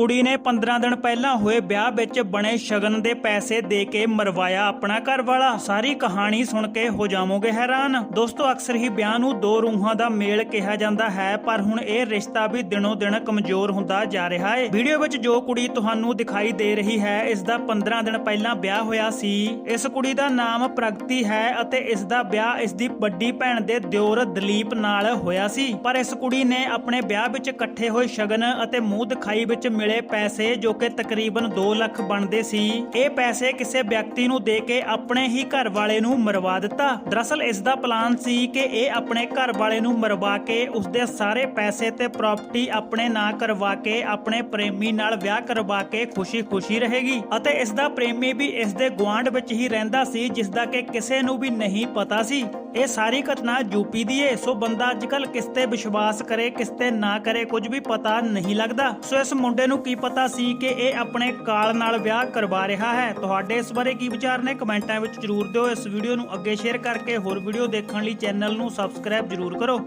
ਕੁੜੀ ਨੇ 15 ਦਿਨ ਪਹਿਲਾਂ ਹੋਏ ਵਿਆਹ ਵਿੱਚ ਬਣੇ ਸ਼ਗਨ ਦੇ ਪੈਸੇ ਦੇ ਕੇ ਮਰਵਾਇਆ ਆਪਣਾ ਘਰ ਵਾਲਾ ਸਾਰੀ ਕਹਾਣੀ ਸੁਣ ਕੇ ਹੋ ਜਾਵੋਗੇ ਹੈਰਾਨ। ਦੋਸਤੋ, ਅਕਸਰ ਹੀ ਵਿਆਹ ਨੂੰ ਦੋ ਰੂਹਾਂ ਦਾ ਮੇਲ ਕਿਹਾ ਜਾਂਦਾ ਹੈ, ਪਰ ਹੁਣ ਇਹ ਰਿਸ਼ਤਾ ਵੀ ਦਿਨੋਂ ਦਿਨ ਕਮਜ਼ੋਰ ਹੁੰਦਾ ਜਾ ਰਿਹਾ ਹੈ ਵੀਡੀਓ ਵਿੱਚ ਜੋ ਕੁੜੀ ਤੁਹਾਨੂੰ ਦਿਖਾਈ ਦੇ ਰਹੀ ਹੈ, ਇਸ ਦਾ 15 ਦਿਨ ਪਹਿਲਾਂ ਵਿਆਹ ਹੋਇਆ ਸੀ। ਇਸ ਕੁੜੀ ਦਾ ਨਾਮ ਪ੍ਰਗਤੀ ਹੈ ਅਤੇ ਇਸ ਦਾ ਵਿਆਹ ਇਸ ਦੀ ਵੱਡੀ ਭੈਣ ਦੇ ਦਿਓਰ ਦਲੀਪ ਨਾਲ ਹੋਇਆ ਸੀ। ਪਰ ਇਸ ਕੁੜੀ ਨੇ ਆਪਣੇ ਵਿਆਹ ਵਿੱਚ ਇਕੱਠੇ ਹੋਏ ਸ਼ਗਨ ਅਤੇ ਮੂੰਹ ਦਿਖਾਈ ਵਿੱਚ ਮਿਲ ਪੈਸੇ ਜੋ ਕਿ ਤਕਰੀਬਨ 2 ਲੱਖ ਬਣਦੇ ਸੀ, ਇਹ ਪੈਸੇ ਕਿਸੇ ਵਿਅਕਤੀ ਨੂੰ ਦੇ ਕੇ ਆਪਣੇ ਹੀ ਘਰ ਵਾਲੇ ਨੂੰ ਮਰਵਾ ਦਿੱਤਾ। ਦਰਅਸਲ ਇਸ ਦਾ ਪਲਾਨ ਸੀ ਕਿ ਇਹ ਆਪਣੇ ਘਰ ਵਾਲੇ ਨੂੰ ਮਰਵਾ ਕੇ ਉਸਦੇ ਸਾਰੇ ਪੈਸੇ ਤੇ ਪ੍ਰਾਪਰਟੀ ਆਪਣੇ ਨਾਂ ਕਰਵਾ ਕੇ, ਆਪਣੇ ਪ੍ਰੇਮੀ ਨਾਲ ਵਿਆਹ ਕਰਵਾ ਕੇ ਖੁਸ਼ੀ-ਖੁਸ਼ੀ ਰਹੇਗੀ ਅਤੇ ਇਸ ਦਾ ਪ੍ਰੇਮੀ ਵੀ ਇਸ ਦੇ ਗੁਆਂਢ ਵਿੱਚ ਹੀ ਰਹਿੰਦਾ ਸੀ, ਜਿਸ ਦਾ ਕਿ ਕਿਸੇ ਨੂੰ ਵੀ ਨਹੀਂ ਪਤਾ ਸੀ। ਇਹ ਸਾਰੀ ਘਟਨਾ ਯੂਪੀ ਦੀ ਏ, ਸੋ ਬੰਦਾ ਅੱਜਕੱਲ ਕਿਸ ਤੇ ਵਿਸ਼ਵਾਸ ਕਰੇ, ਕਿਸ ਤੇ ਨਾ ਕਰੇ ਕੁਝ ਵੀ ਪਤਾ ਨਹੀਂ ਲੱਗਦਾ। ਸੋ ਇਸ ਮੁੰਡੇ ਨੂੰ ਨੂੰ ਕੀ ਪਤਾ ਸੀ ਕਿ ਇਹ ਆਪਣੇ ਕਾਲ ਨਾਲ ਵਿਆਹ ਕਰਵਾ ਰਿਹਾ ਹੈ? ਤੁਹਾਡੇ ਇਸ ਬਾਰੇ ਕੀ ਵਿਚਾਰ ਨੇ? ਕਮੈਂਟਾਂ ਵਿੱਚ ਜਰੂਰ ਦਿਓ। ਇਸ ਵੀਡੀਓ ਨੂੰ ਅੱਗੇ ਸ਼ੇਅਰ ਕਰਕੇ ਹੋਰ ਵੀਡੀਓ ਦੇਖਣ ਲਈ ਚੈਨਲ ਨੂੰ ਸਬਸਕ੍ਰਾਈਬ ਜਰੂਰ ਕਰੋ।